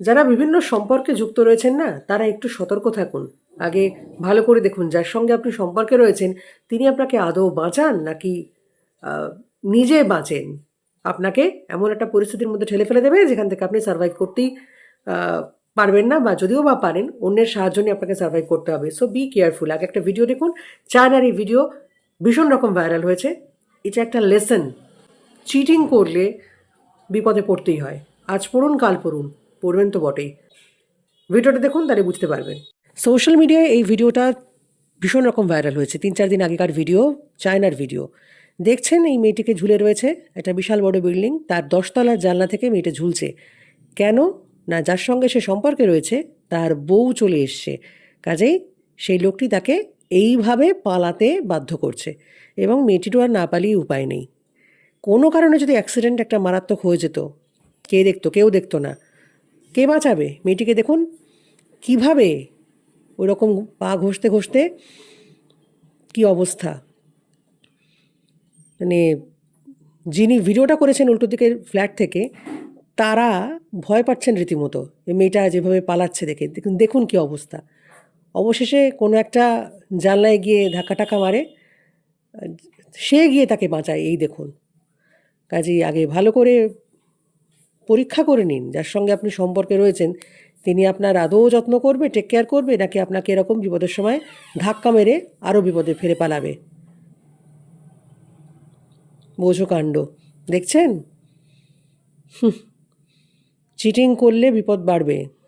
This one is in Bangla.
যারা বিভিন্ন সম্পর্কে যুক্ত রয়েছেন না, তারা একটু সতর্ক থাকুন। আগে ভালো করে দেখুন, যার সঙ্গে আপনি সম্পর্কে রয়েছেন, তিনি আপনাকে আদৌ বাঁচান নাকি নিজে বাঁচেন? আপনাকে এমন একটা পরিস্থিতির মধ্যে ঠেলে ফেলে দেবে, যেখান থেকে আপনি সার্ভাইভ করতেই পারবেন না বা যদিও বা পারেন, অন্যের সাহায্য নিয়ে আপনাকে সার্ভাইভ করতে হবে। সো বি কেয়ারফুল আগে একটা ভিডিও দেখুন। চায়নার এই ভিডিও ভীষণ রকম ভাইরাল হয়েছে। এটা একটা লেসন চিটিং করলে বিপদে পড়তেই হয়। আজ পড়ুন, কাল পড়ুন। পড়বেন তো বটেই। ভিডিওটা দেখুন, তাহলে বুঝতে পারবেন। সোশ্যাল মিডিয়ায় এই ভিডিওটা ভীষণ রকম ভাইরাল হয়েছে। তিন চার দিন আগেকার ভিডিও, চায়নার ভিডিও। দেখছেন এই মেয়েটিকে ঝুলে রয়েছে, একটা বিশাল বড় বিল্ডিং, তার দশতলার জানলা থেকে মেয়েটা ঝুলছে। কেন? না, যার সঙ্গে সে সম্পর্কে রয়েছে, তার বউ চলে এসছে। কাজেই সেই লোকটি তাকে এইভাবে পালাতে বাধ্য করছে, এবং মেয়েটিরও আর না পালিয়ে উপায় নেই। কোনো কারণে যদি অ্যাক্সিডেন্ট একটা মারাত্মক হয়ে যেত, কে দেখতো, কেউ দেখতো না। কে বাঁচাবে? মেয়েটিকে দেখুন। কীভাবে ওরকম পা ঘষতে ঘষতে কি অবস্থা? মানে যিনি ভিডিওটা করেছেন উল্টো দিকের ফ্ল্যাট থেকে, তারা ভয় পাচ্ছেন রীতিমতো। মেয়েটা যেভাবে পালাচ্ছে দেখে। দেখুন দেখুন কি অবস্থা। অবশেষে কোনো একটা জানলায় গিয়ে ধাক্কা টাকা মারে। সে গিয়ে তাকে বাঁচায়, এই দেখুন। কাজেই আগে ভালো করে পরীক্ষা করে নিন, যার সঙ্গে আপনি সম্পর্কে রয়েছেন। তিনি আপনার আদৌ যত্ন করবে টেক কেয়ার করবে, নাকি আপনাকে এরকম বিপদের সময় ধাক্কা মেরে আরও বিপদে ফেরে পালাবে? বোঝো কাণ্ড। দেখছেন? চিটিং করলে বিপদ বাড়বে।